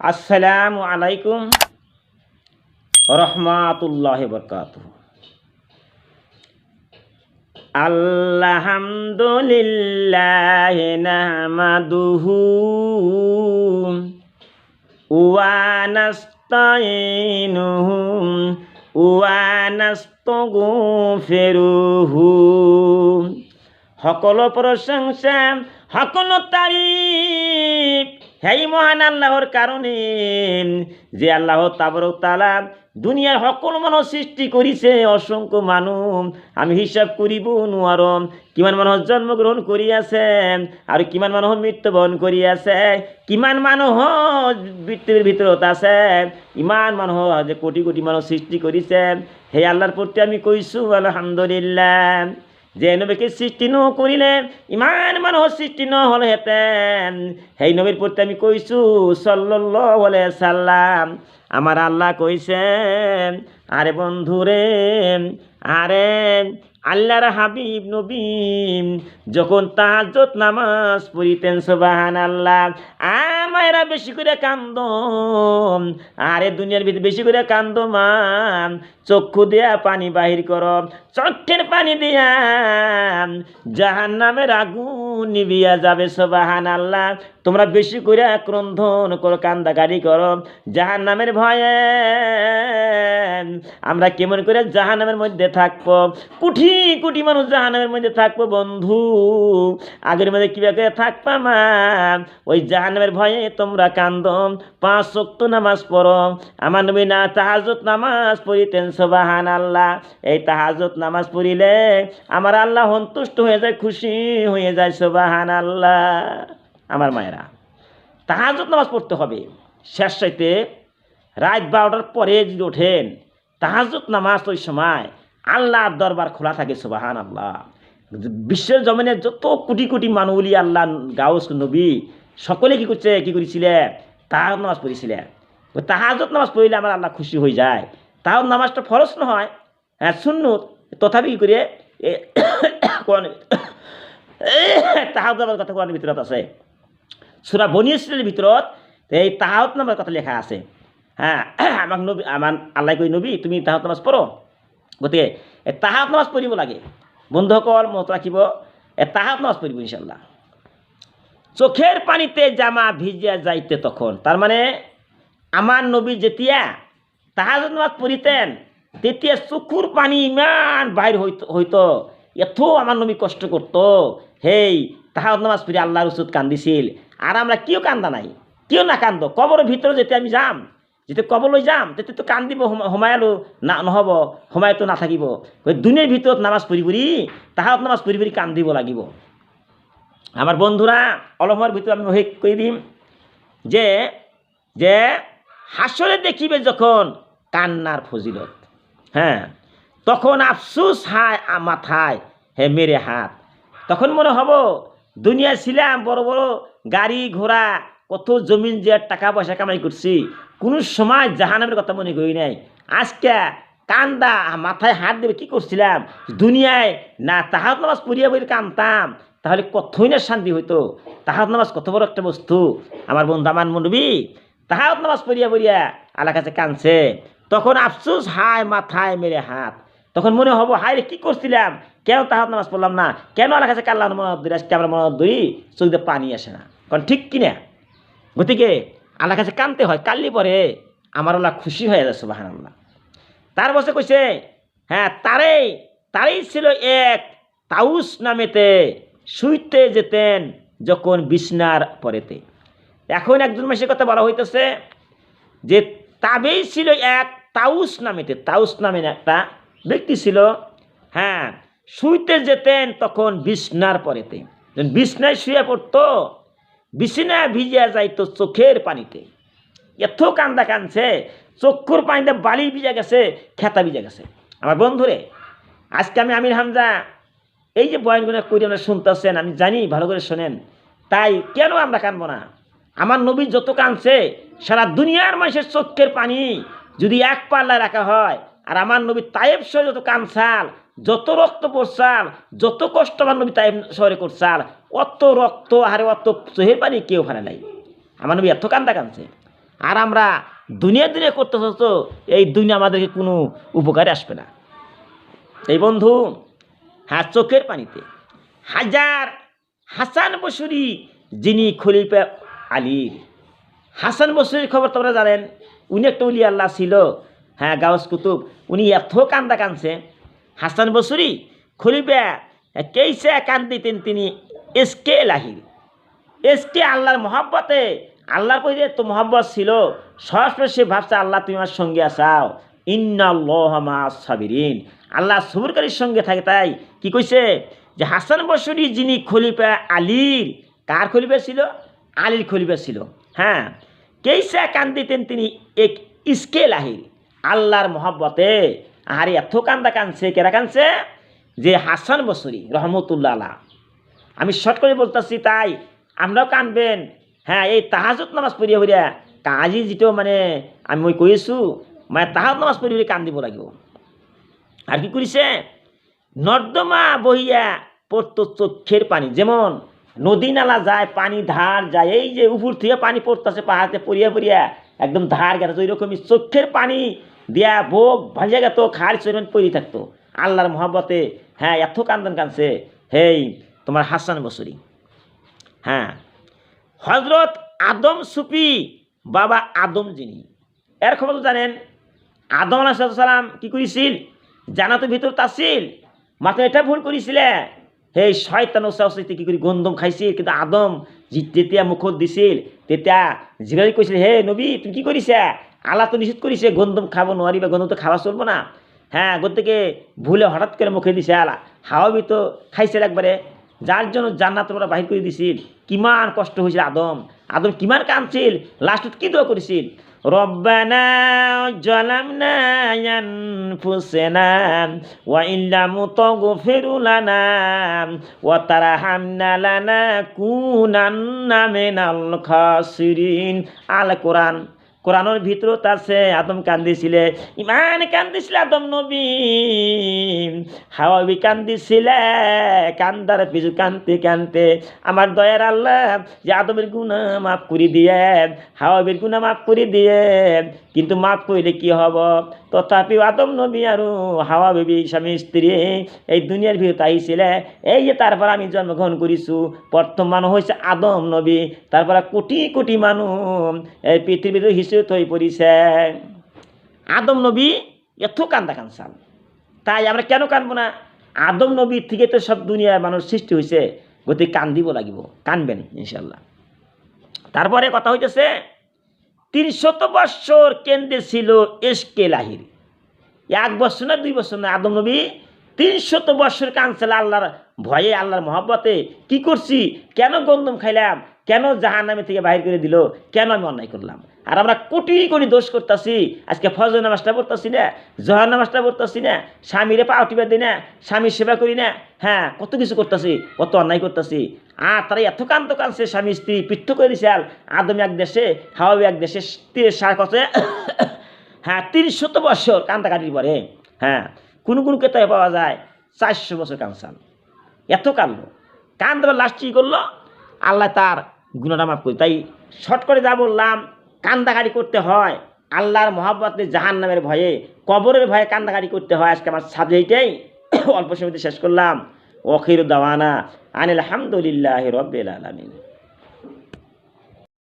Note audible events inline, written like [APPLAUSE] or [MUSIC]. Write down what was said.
আসসালামু আলাইকুম রহমাতুল্লাহ বরকাত আল্লাহামদুলিল্লাহ নাহমাদুহু ওয়ানাস্তাইনুহু ওয়ানাস্তগফিরুহু সকল প্রশংসা সকল তারিফ হেই মহান আল্লাহর কারণে যে আল্লাহ তাবরক তালা দুনিয়ার সকল মানুষ সৃষ্টি করিছে, অসংখ্য মানুষ। আমি হিসাব করিব নোয়ার কিমান মানুষ জন্মগ্রহণ করিয়াছে আৰু কিমান মানুহ মৃত্যুবৰণ কৰি আছে কিমান মানুহ পৃথিৱীৰ ভিতৰত আছে, ইমান মানুহ যে কোটি কোটি মানুহ সৃষ্টি কৰিছে সেই আল্লাহৰ প্ৰতি আমি কৈছোঁ আলহামদুলিল্লাহ। যে নবীকে সৃষ্টি ন করিলে, ইমান মানুহৰ সৃষ্টি নহ'লহেঁতেন সেই নবীর প্রতি আমি কৈছোঁ সল্ল বলে চাল্লাম আমাৰ আল্লাহ কৈছে আরে বন্ধুরে আরে আল্লাহর হাবিব নবী, যখন তাহাজ্জত নামাজ পড়িতেন সুবাহান আল্লাহ আমায়রা বেশি করে কান্দ। আরে দুনিয়ার ভিতরে বেশি করে কান্দ মা। চক্ষু দিয়া পানি বাহির কর চক্ষের পানি দিয়া। জাহান নামের আগুন নিবিয়া যাবে সবাহান আল্লাহ তোমরা বেশি করে ক্রন্ধন করো, কান্দাকারি করো। জাহান নামের ভয়ে আমরা কেমন করে জাহান নামের মধ্যে থাকব? কুঠি কুটি মানুষ জাহান নামের মধ্যে থাকব বন্ধু। আগের মধ্যে কীভাবে থাকবা মা? ওই জাহান নামের ভয়ে তোমরা কান্দ। পাঁচ শক্ত নামাজ পড়ো। আমার নবী না তাহাজত নামাজ পড়িতেন সবাহান আল্লাহ এই তাহাজত নামাজ পড়িলে আমার আল্লাহ সন্তুষ্ট হয়ে যায়, খুশি হয়ে যায় সবাহান আল্লাহ আমার মায়েরা। তাহাজত নামাজ পড়তে হবে। শেষ চাইতে রাত বারোটার পরে যদি ওঠেন তাহাজত নামাজ ওই সময় আল্লাহর দরবার খোলা থাকে সুবাহান আল্লাহ বিশ্বের জমিনে যত কোটি কোটি মানুষগুলি আল্লাহ গাউস নবী, সকলে কি করছে, কি করেছিলে তাহাজ নামাজ পড়েছিলে ওই তাহাজত নামাজ পড়লে আমার আল্লাহ খুশি হয়ে যায়। তাহাজ নামাজটা ফরজ নহয় হ্যাঁ শূন্য তথাপি কি করে [COUGHS] কোরআন [COUGHS] তাহাজ কথা কোরআনের ভিতৰত আছে। সুরা বনি ইসরায়েলের ভিতৰত এই তাহাত নামের কথা লেখা আছে। হ্যাঁ আমাক নবী, আমার আল্লাহ কই নবী, তুমি তাহাত নামাজ পড়ো? গতিকে এই তাহাত নামাজ পঢ়িব লাগে। বন্ধুসকল, মনত ৰাখিব, এই তাহাত নামাজ পঢ়িব ইনশাল্লাহ চোখের পানিতে জামা ভিজিয়া যাইতে তখন, তার মানে আমার নবী যেতিয়া তাহাজ নামাজ পড়িতেন, তেতিয়া চকুর পানি ইমান বাহির হইত, হইতো, এত আমার নবী কষ্ট করত। হেই তাহাজ নামাজ পড়ি আল্লাহর ওচৰত কান্দিছিল। আর আমরা কিয় কান্দা নাই। কিয় না কান্দ। কবরের ভিতরে যেতিয়া আমি যাম যেতিয়া কবলৈ যাম, তেতিয়া তো কান্দিব সোমায়ালো না নহ'ব সোমায়তো নাথাকিব। দুনিয়াৰ ভিতৰত নামাজ পঢ়ি পঢ়ি তাহাত নামাজ পঢ়ি পঢ়ি কান্দিব লাগিব। আমার বন্ধুরা, অলপ সময়ের ভিতরে আমি শেষ করে দিম যে যে হাসরে দেখিবে যখন কান্নার ফজিলত। হ্যাঁ তখন আফসুস হায় মাথায় হে মেরে হাত। তখন মনে হব দুনিয়া ছিলাম বড় বড় গাড়ি, ঘোড়া, কত জমিন যে টাকা পয়সা কামাই করছি, কোনো সময় জাহানামের কথা মনে করি নাই। আজকে কান্দা, মাথায় হাত দেবে কি করছিলাম? দুনিয়ায় না তাহাত নামাজ পড়িয়া বই কানতাম, তাহলে কতই না শান্তি হইতো? তাহাত নামাজ কত বড় একটা বস্তু। আমার বন্ধু, আমার মনবি তাহাত নামাজ পড়িয়া পড়িয়া আল্লাহ কাছে কানছে তখন আফসুস, হায় মাথায় মেরে হাত। তখন মনে হব, হায় রে, কি করছিলাম? কেন তাহাত নামাজ পড়লাম না? কেন আল্লাহ কাছে কাল্লাহ মনে আজকে আমরা মনে ধরি, চোখে পানি আসে না। কারণ ঠিক কিনা? গতিকে আল্লাহ কাছে কানতে হয় কাল্লি পরে আমার আল্লাহ খুশি হয়ে যাচ্ছে বাহান আল্লাহ তার বসে কইছে হ্যাঁ তারেই তারেই ছিল এক, তাউস নামেতে শুইতে যেতেন যখন বিছনার পরেতে। এখন একজন মাসের কথা বলা হইতেছে যে, তাবেই ছিল এক, তাউস নামেতে। তাউস নামে একটা ব্যক্তি ছিল হ্যাঁ শুইতে যেতেন তখন বিছনার পরেতে। বিছনায় শুয়ে পড়তো বিছনা ভিজিয়া যাইতো চোখের পানিতে। এত কান্দা কানছে চক্ষুর পানিতে বালি ভিজা গেছে, খেতা ভিজা গেছে। আমার বন্ধুরে, আজকে আমি আমির হামজা, এই যে বয়ানগুলো করি আমরা শুনতেছেন, আমি জানি, ভালো করে শোনেন। তাই কেন আমরা কানবো না? আমার নবী যত কানছে, সারা দুনিয়ার মানুষের চোখের পানি যদি এক পাল্লায় রাখা হয়, আর আমার নবী তায়েব শহরে যত কানসাল যত রক্ত পড়ছাল, যত কষ্ট আমার নবী তায়েব শহরে করছাল, অত রক্ত আরে অত চোহের পানি কেউ ফারে নাই। আমার নবী এত কান্দা কানছে। আর আমরা দুনিয়া দুনিয়া করতে তো এই দুনিয়া আমাদেরকে কোনো উপকারে আসবে না। এই বন্ধু হ্যাঁ চোখের পানিতে। হাজার হাসান বসুরি, যিনি খলিফা আলীর হাসান বসুরির খবর তোমরা জানেন, উনি একটা উলি আল্লাহ ছিল। হ্যাঁ গাউস কুতুব। উনি এত কান্দা কানছে। হাসান বসুরি খলিফা কেইসে কান্দিতেন তিনি এসকে লাহির এসকে আল্লাহর মহাব্বতে, আল্লাহর প্রতি তো মহাব্বত ছিল সরাসরি সে ভাবছে, আল্লাহ, তুমি আমার সঙ্গে আসাও। ইন্নাল্লাহমা সাবিরিন। আল্লাহ সবুরকারীর সঙ্গে থাকে, তাই কি কইছে? যে হাসান বসুরি যিনি খলিফা আলীর, কার খলিফা ছিল? আলীর খলিফা ছিল। হ্যাঁ কেইসা কান্দিতেন তিনি এক ইসকে লাহির আল্লাহর মহাব্বতে আরে এত কান্দা কানছে কেরা কানছে? যে হাসান বসুরি, রহমতুল্লাহ আমি শর্ট করে বলতেছি, তাই, আমরাও কানবেন। হ্যাঁ এই তাহাজত নামাজ পড়িয়া পড়িয়া কাজি যিটো মানে আমি মই কৈ আছোঁ মানে তাহাজ নামাজ পঢ়ি পঢ়ি কান্দিব লাগিব। আর কি করেছে নর্দমা বহিয়া পড়তো চক্ষের পানি, যেমন নদী নালা যায়, পানি ধার যায়, এই যে উপর থেকে পানি পড়তেছে পাহাড়তে পড়িয়া পড়িয়া, একদম ধার গেছে ওই রকমই চোখের পানি দিয়া ভোগ ভাজা গেত, খার চৈরন পড়ি থাকতো। আল্লাহর মহাব্বতে হ্যাঁ এত কান্দন কানছে হেই, তোমার হাসান বসুরি। হ্যাঁ হজরত আদম সুফি বাবা আদম যিনি। এর খবর তো জানেন, আদম আলাহাম কি করেছিল? জানাতো ভিতর তাছিল মাত্র এটা ভুল করেছিলে। সেই শয়তান ওসাইতে কি কৰি গন্ধম খাইছিল, কিন্তু আদম যেতিয়া মুখত দিছিল, তেতিয়া জিবাই কৈছিল হে নবী, তুমি কি কৰিছা আল্লাহটো নিষেধ কৰিছে গন্ধম খাব নোৱাৰিবা গন্ধমটো খাওয়া চলব না। হ্যাঁ গতিকে ভুলে হঠাৎ করে মুখে দিছে আলা হাওয়াবি তো খাইছিল একবারে, যার জন্য জান্নাত ওরা বাহির করে দিছিল। কিমান কষ্ট হয়েছিল আদম। আদম কিমান কামছিল লাস্টত কি দোয়া করেছিল? রব্বানা আল কোরআন কোরআনের ভিতরত আছে আদম কান্দিছিলে, ইমান কান্দিছিলে আদম নবী হাওয়াবি কান্দিছিলে, কান্দার পিছু কানতে কানতে। আমার দয়ার আল্লাহ যে আদমের গুণা মাফ করে দিয়ে হাওয়াবির গুণা মাফ করে দিয়ে, কিন্তু মাফ করলে কি হব? তথাপিও আদম নবী আৰু হাওয়া বেবি স্বামী স্ত্রী এই দুনিয়ার ভিতৰত আহিছিলে। এই যে পৰা আমি জন্মগ্ৰহণ কৰিছোঁ, প্ৰথম মানুহ হৈছে আদম নবী। পৰা কোটি কোটি মানুহ এই পৃথিৱীত হিচুত হৈ পৰিছে। আদম নবী এত কান্দা কানসাল তাই আমরা কেন কানবো না? আদম নবীর থেকে তো সব দুনিয়ার সৃষ্টি হয়েছে গতিকে কান্দিব লাগিব। কানবেন ইনশাল্লাহ তারপরে কথা হইতেছে তিনশত বৎসর কেন্দ্রে ছিল এসকে লাহির এক বছর না, দুই বছর না, আদম নবী তিনশত বৎসর কানছিল আল্লাহর ভয়ে, আল্লাহর মহব্বতে। কি করছি? কেন গন্দম খাইলাম? কেন জাহান নামে থেকে বাহির করে দিল? কেন আমি অন্যায় করলাম? আর আমরা কোটি কোটি দোষ করতেছি। আজকে ফজর নামাজটা পড়তেছি না জহার নামাজটা পড়তেছি না, স্বামীরে পা উঠিবার দিই না, স্বামীর সেবা করি না হ্যাঁ কত কিছু করতেছি, কত অন্যায় করতেছি। আর তারা এত কান্ত কানছে স্বামী স্ত্রী পৃথক করে দিছে, আর আদমি এক দেশে হাওয়াবি এক দেশে সার কছে হ্যাঁ তিরিশ শত বছর কান্দাকাটির পরে হ্যাঁ কোনো কোনো কেতাবে পাওয়া যায়, চারশো বছর কানসান এত কানলো কান দেবার লাস্ট কী করল? আল্লাহ তার গুণটা মাফ করি তাই শর্ট করে যা বললাম কান্দাকাটি করতে হয়। আল্লাহর মহাব্বতে জাহান নামের ভয়ে, কবরের ভয়ে কান্দাকাটি করতে হয়। আজকে আমার সাবজেক্টেই [COUGHS] অল্প সময়তে শেষ করলাম। অখির দাওয়ানা আনিল আলহামদুলিল্লাহ রব্বিল আলমিন।